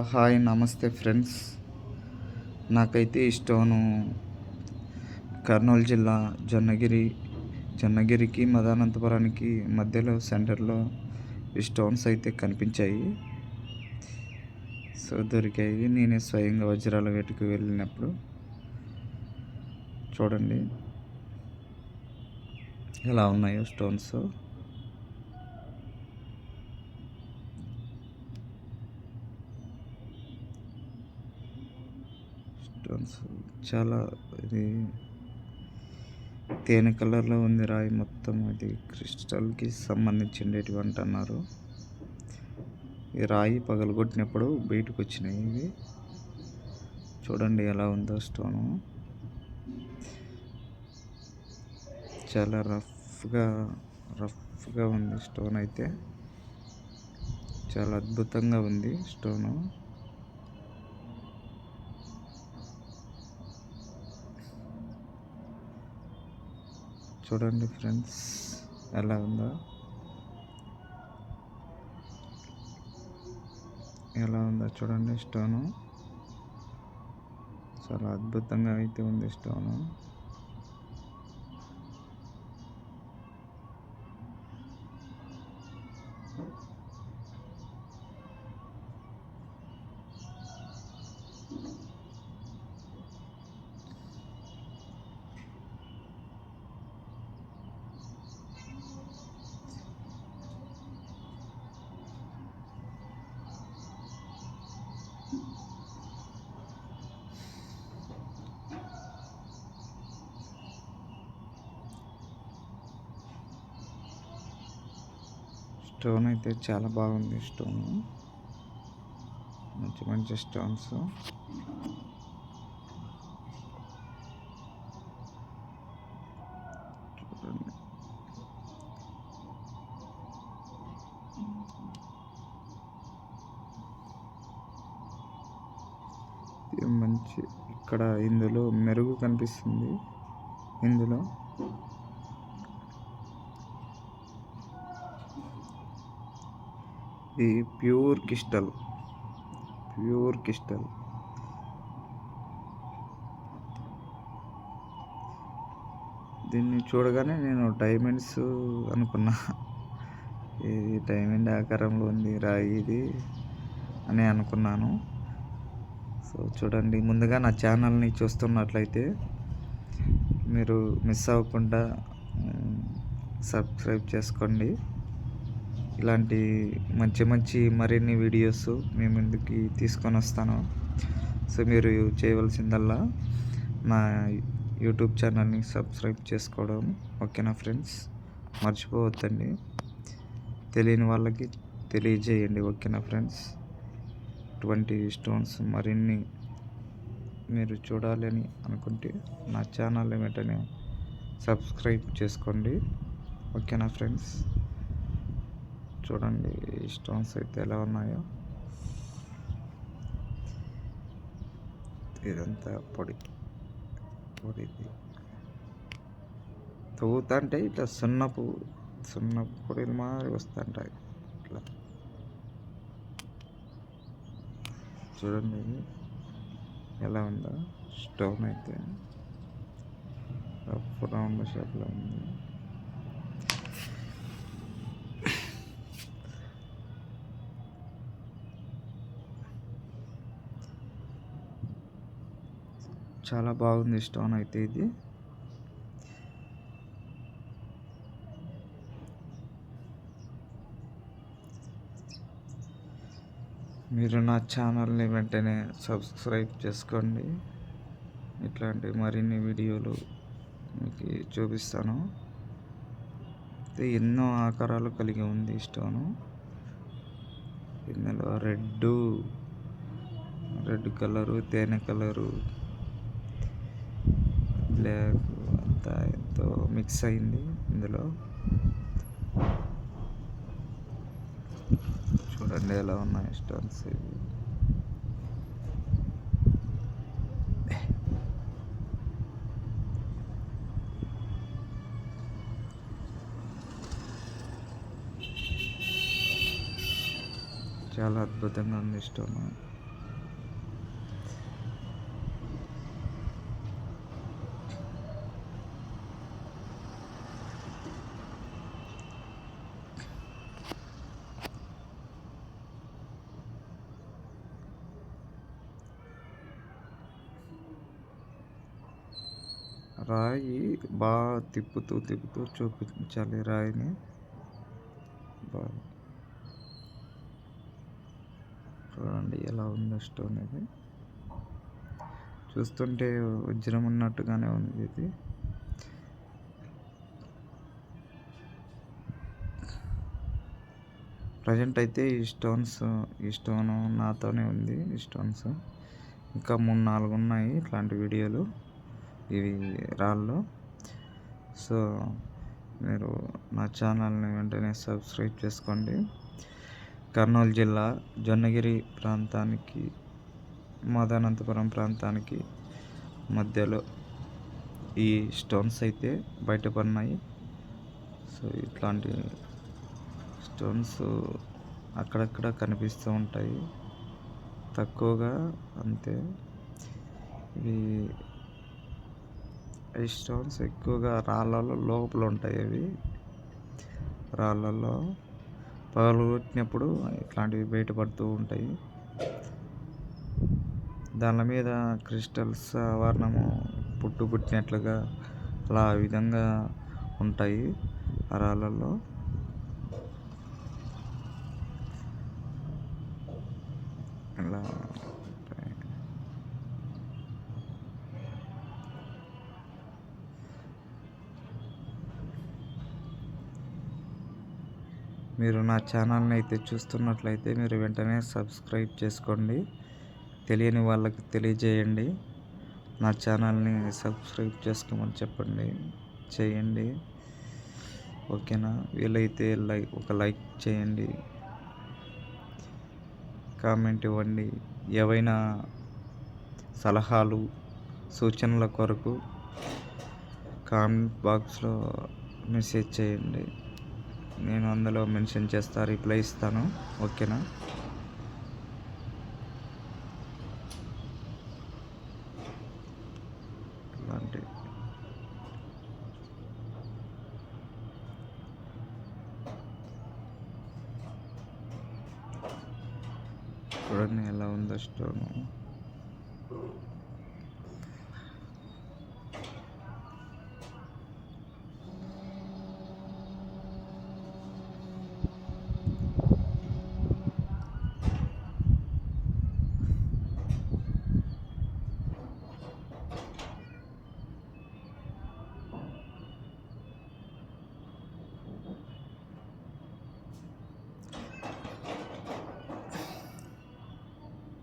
Hi నమస్తే friends. నాకైతే ఈ స్టోను కర్నూలు జిల్లా జొన్నగిరి. జొన్నగిరికి మదానంతపురానికి మధ్యలో సెంటర్లో ఈ స్టోన్స్ అయితే కనిపించాయి. సో దొరికాయి. నేనే స్వయంగా వజ్రాల వేటకు వెళ్ళినప్పుడు. చూడండి. ఎలా ఉన్నాయో స్టోన్స్. చాలా ఇది తేనె కలర్లో ఉంది రాయి మొత్తం. ఇది క్రిస్టల్కి సంబంధించినటువంటి అన్నారు. ఈ రాయి పగలగొట్టినప్పుడు బయటకు వచ్చినాయి ఇవి. చూడండి ఎలా ఉందో స్టోను. చాలా రఫ్గా రఫ్గా ఉంది స్టోన్ అయితే. చాలా అద్భుతంగా ఉంది స్టోను. చూడండి ఫ్రెండ్స్ ఎలా ఉందో. ఎలా ఉందో చూడండి స్టోను. చాలా అద్భుతంగా అయితే ఉంది స్టోను. స్టోన్ అయితే చాలా బాగుంది స్టోన్. మంచి మంచి స్టోన్స్. చూడండి. మంచి ఇక్కడ ఇందులో మెరుగు కనిపిస్తుంది. ఇందులో ఇది ప్యూర్ క్రిస్టల్. Pure crystal. దీన్ని చూడగానే నేను డైమండ్స్ అనుకున్నా. ఇది డైమండ్ ఆకారంలో ఉంది రాయి ఇది అని అనుకున్నాను. సో చూడండి ముందుగా నా ఛానల్ని చూస్తున్నట్లయితే మీరు మిస్ అవ్వకుండా సబ్స్క్రైబ్ చేసుకోండి. ఇలాంటి మంచి మంచి మరిన్ని వీడియోస్ మీ ముందుకి తీసుకొని వస్తాను. సో మీరు చేయవలసిందల్లా నా యూట్యూబ్ ఛానల్ని సబ్స్క్రైబ్ చేసుకోవడం. ఓకేనా ఫ్రెండ్స్ మర్చిపోవద్దండి. తెలియని వాళ్ళకి తెలియజేయండి. ఓకేనా ఫ్రెండ్స్ ఇటువంటి స్టోన్స్ మరిన్ని మీరు చూడాలని అనుకుంటే నా ఛానల్ వెంటనే సబ్స్క్రైబ్ చేసుకోండి. ఓకేనా ఫ్రెండ్స్ చూడండి ఈ స్టోన్స్ అయితే ఎలా ఉన్నాయో. ఇదంతా పొడి పొడిది. తవ్వుతుంటే ఇట్లా సున్నపు సున్నపు పొడిలు మాదిరి వస్తుంటాయి ఇట్లా. చూడండి ఎలా ఉందో. స్టోన్ అయితే రఫ్ రౌండ్ షేప్లో ఉంది. చాలా బాగుంది స్టోన్ అయితే ఇది. మీరు నా ఛానల్ని వెంటనే సబ్స్క్రైబ్ చేసుకోండి. ఇట్లాంటి మరిన్ని వీడియోలు మీకు చూపిస్తాను. ఎన్నో ఆకారాలు కలిగి ఉంది స్టోను. ఇందులో రెడ్ రెడ్ కలరు తేనె కలరు బ్లాక్ అంతా ఎంతో మిక్స్ అయింది ఇందులో. చూడండి ఎలా ఉన్నాయి స్టోన్స్ ఇవి. చాలా అద్భుతంగా ఉంది స్టోన్ రాయి బాగా తిప్పుతూ తిప్పుతూ చూపించాలి రాయిని. బాగా చూడండి ఎలా ఉందో స్టోన్ ఇది. చూస్తుంటే వజ్రం ఉన్నట్టుగానే ఉంది ఇది. ప్రజెంట్ అయితే ఈ స్టోన్స్ ఈ స్టోన్ నాతోనే ఉంది ఈ స్టోన్స్ ఇంకా మూడు నాలుగు ఉన్నాయి ఇట్లాంటి వీడియోలు. ఇవి రాళ్ళు. సో మీరు నా ఛానల్ని వెంటనే సబ్స్క్రైబ్ చేసుకోండి. కర్నూలు జిల్లా జొన్నగిరి ప్రాంతానికి మాదానంతపురం ప్రాంతానికి మధ్యలో ఈ స్టోన్స్ అయితే బయటపడినాయి. సో ఇట్లాంటి స్టోన్స్ అక్కడక్కడ కనిపిస్తూ ఉంటాయి. తక్కువగా అంతే. ఇవి ఈ స్టోన్స్ ఎక్కువగా రాళ్ళలో లోపల ఉంటాయి అవి. రాళ్ళలో పగలగొట్టినప్పుడు ఇట్లాంటివి బయటపడుతూ ఉంటాయి. దాని మీద క్రిస్టల్స్ ఆవరణము పుట్టు పుట్టినట్లుగా అలా విధంగా ఉంటాయి ఆ రాళ్ళల్లో ఇలా మీరు నా ఛానల్ని అయితే చూస్తున్నట్లయితే మీరు వెంటనే సబ్స్క్రైబ్ చేసుకోండి. తెలియని వాళ్ళకి తెలియజేయండి. నా ఛానల్ని సబ్స్క్రైబ్ చేసుకోమని చెప్పండి. చేయండి. ఓకేనా? వీలైతే లైక్ ఒక లైక్ చేయండి. కామెంట్ ఇవ్వండి. ఏవైనా సలహాలు సూచనల కొరకు కామెంట్ బాక్స్లో మెసేజ్ చేయండి. నేను అందులో మెన్షన్ చేస్తా రిప్లై ఇస్తాను. ఓకేనా? ఇలాంటి చూడండి ఎలా ఉందో స్టోను.